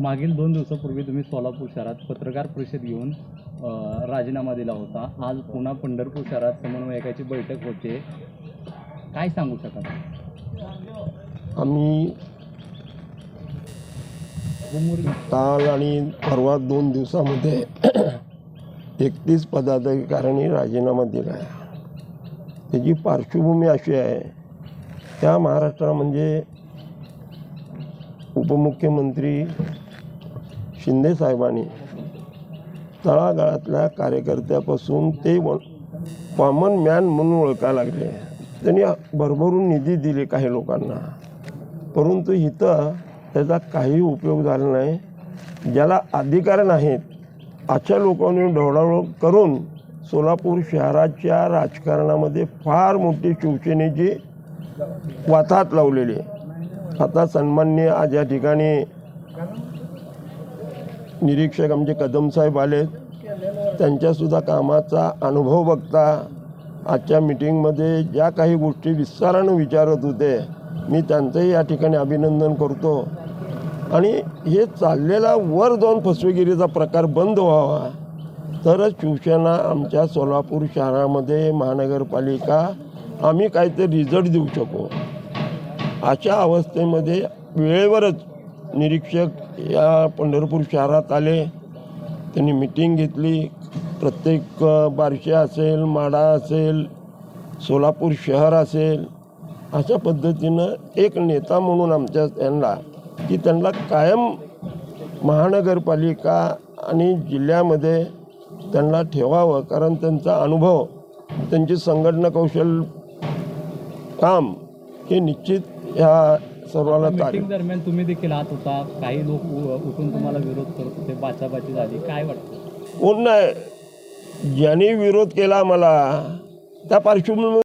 मागील दोन दिवसापूर्वी तुम्ही सोलापूर शहरात पत्रकार परिषद घेऊन राजीनामा दिला होता. आज पुन्हा पंढरपूर शहरात समन्वयकाची बैठक होते. काय सांगू शकाल? आम्ही काल आणि परवा दोन दिवसामध्ये एकतीस पदाधिकाऱ्यांनी राजीनामा दिला आहे. त्याची पार्श्वभूमी अशी आहे त्या महाराष्ट्रामध्ये म्हणजे उपमुख्यमंत्री शिंदे साहेबांनी तळागाळातल्या कार्यकर्त्यापासून ते कॉमन मॅन म्हणून ओळखायला लागले. त्यांनी भरभरून निधी दिले काही लोकांना. परंतु इथं त्याचा काही उपयोग झाला नाही. ज्याला अधिकार नाहीत अशा लोकांनी ढवळाढवळ करून सोलापूर शहराच्या राजकारणामध्ये फार मोठी शिवसेनेची वाताहत लावलेली. आता सन्मान्य आज या ठिकाणी निरीक्षक आमचे कदमसाहेब आले. त्यांच्यासुद्धा कामाचा अनुभव बघता आजच्या मिटिंगमध्ये ज्या काही गोष्टी विस्तारानं विचारत होते मी त्यांचंही या ठिकाणी अभिनंदन करतो. आणि हे चाललेला वर जाऊन फसवेगिरीचा प्रकार बंद व्हावा. तरच शिवसेना आमच्या सोलापूर शहरामध्ये महानगरपालिका आम्ही काहीतरी रिझल्ट देऊ शकू. अशा अवस्थेमध्ये वेळेवरच निरीक्षक या पंढरपूर शहरात आले. त्यांनी मिटिंग घेतली. प्रत्येक बारशे असेल माडा असेल सोलापूर शहर असेल अशा पद्धतीनं एक नेता म्हणून आमच्या त्यांना की त्यांना कायम महानगरपालिका आणि जिल्ह्यामध्ये त्यांना ठेवावं. कारण त्यांचा अनुभव त्यांची संघटना कौशल काम हे निश्चित ह्या तारीफ मीटिंग दरम्यान तुम्ही देखील आत होता. काही लोक उठून तुम्हाला विरोध करत होते बाचाबाची झाली. काय वाटतं? कोण नाही ज्यांनी विरोध केला मला त्या पार्श्वभूमीवर